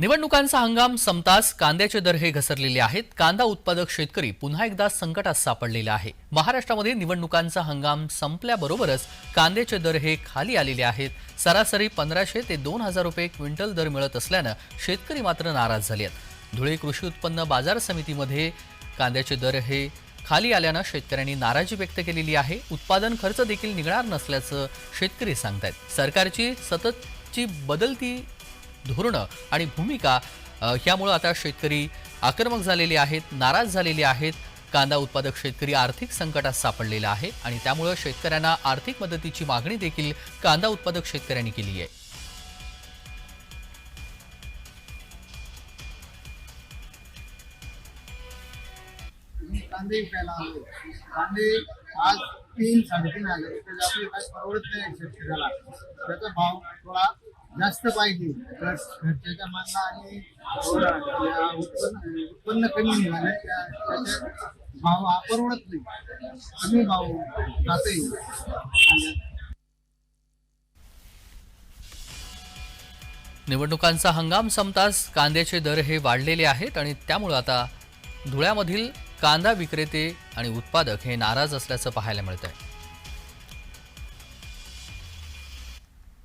निवडणुकांचा हंगाम संपताच कांद्याचे दर हे घसरलेले आहेत. कांदा उत्पादक शेतकरी पुन्हा एकदा संकटात सापडलेला आहे. महाराष्ट्रामध्ये निवडणुकांचा हंगाम संपल्याबरोबरच कांद्याचे दर हे खाली आलेले आहेत. सरासरी पंधराशे ते दोन हजार रुपये क्विंटल दर मिळत असल्यानं शेतकरी मात्र नाराज झाले आहेत. धुळे कृषी उत्पन्न बाजार समितीमध्ये कांद्याचे दर हे खाली आल्यानं शेतकऱ्यांनी नाराजी व्यक्त केलेली आहे. उत्पादन खर्च देखील निघणार नसल्याचं शेतकरी सांगतायत. सरकारची सततची बदलती धोरणं आणि भूमिका ह्यामुळं आता शेतकरी आक्रमक झालेले आहेत नाराज झालेले आहेत. कांदा उत्पादक शेतकरी आर्थिक संकटात सापडलेला आहे आणि त्यामुळं शेतकऱ्यांना आर्थिक मदतीची मागणी देखील कांदा उत्पादक शेतकऱ्यांनी केली आहे. कांदे विकायला आलो. कांदे आज तीन साडेतीन आले त्याच्या आपले काय परवडत नाही शेतकऱ्याला. त्याचा भाव थोडा जास्त पाहिजे. तर खर्चाच्या मागणं आणि उत्पन्न उत्पन्न कमी निघालं त्या भाव हा परवडत नाही. कमी भाव जाते निवडणुकांचा हंगाम संपताच कांद्याचे दर हे वाढलेले आहेत आणि त्यामुळं आता धुळ्यामधील कांदा विक्रेते आणि उत्पादक हे नाराज असल्याचं पाहायला मिळत आहे